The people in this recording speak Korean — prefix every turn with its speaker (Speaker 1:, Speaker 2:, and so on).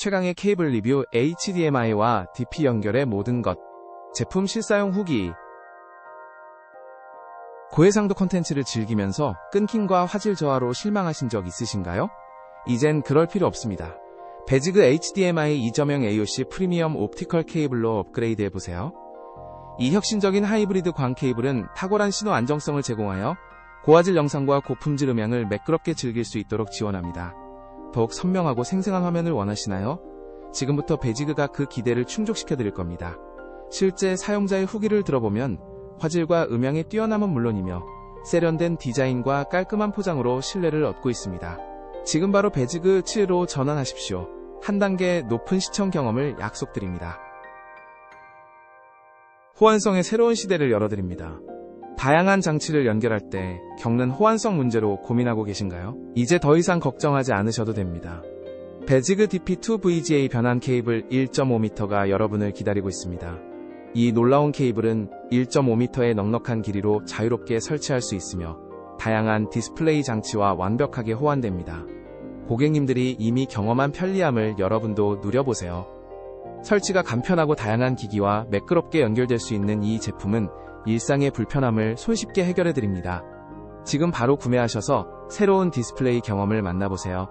Speaker 1: 최강의 케이블 리뷰 HDMI와 DP 연결의 모든 것. 제품 실사용 후기. 고해상도 콘텐츠를 즐기면서 끊김과 화질 저하로 실망하신 적 있으신가요? 이젠 그럴 필요 없습니다. 베지그 HDMI 2.0 AOC 프리미엄 옵티컬 케이블로 업그레이드 해보세요. 이 혁신적인 하이브리드 광 케이블은 탁월한 신호 안정성을 제공하여 고화질 영상과 고품질 음향을 매끄럽게 즐길 수 있도록 지원합니다. 더욱 선명하고 생생한 화면을 원하시나요? 지금부터 베지그가 그 기대를 충족시켜 드릴 겁니다. 실제 사용자의 후기를 들어보면 화질과 음향의 뛰어남은 물론이며 세련된 디자인과 깔끔한 포장으로 신뢰를 얻고 있습니다. 지금 바로 베지그 7로 전환하십시오. 한 단계 높은 시청 경험을 약속드립니다. 호환성의 새로운 시대를 열어드립니다. 다양한 장치를 연결할 때 겪는 호환성 문제로 고민하고 계신가요? 이제 더 이상 걱정하지 않으셔도 됩니다. 베지그 DP2VGA 변환 케이블 1.5m가 여러분을 기다리고 있습니다. 이 놀라운 케이블은 1.5m의 넉넉한 길이로 자유롭게 설치할 수 있으며 다양한 디스플레이 장치와 완벽하게 호환됩니다. 고객님들이 이미 경험한 편리함을 여러분도 누려보세요. 설치가 간편하고 다양한 기기와 매끄럽게 연결될 수 있는 이 제품은 일상의 불편함을 손쉽게 해결해 드립니다. 지금 바로 구매하셔서 새로운 디스플레이 경험을 만나보세요.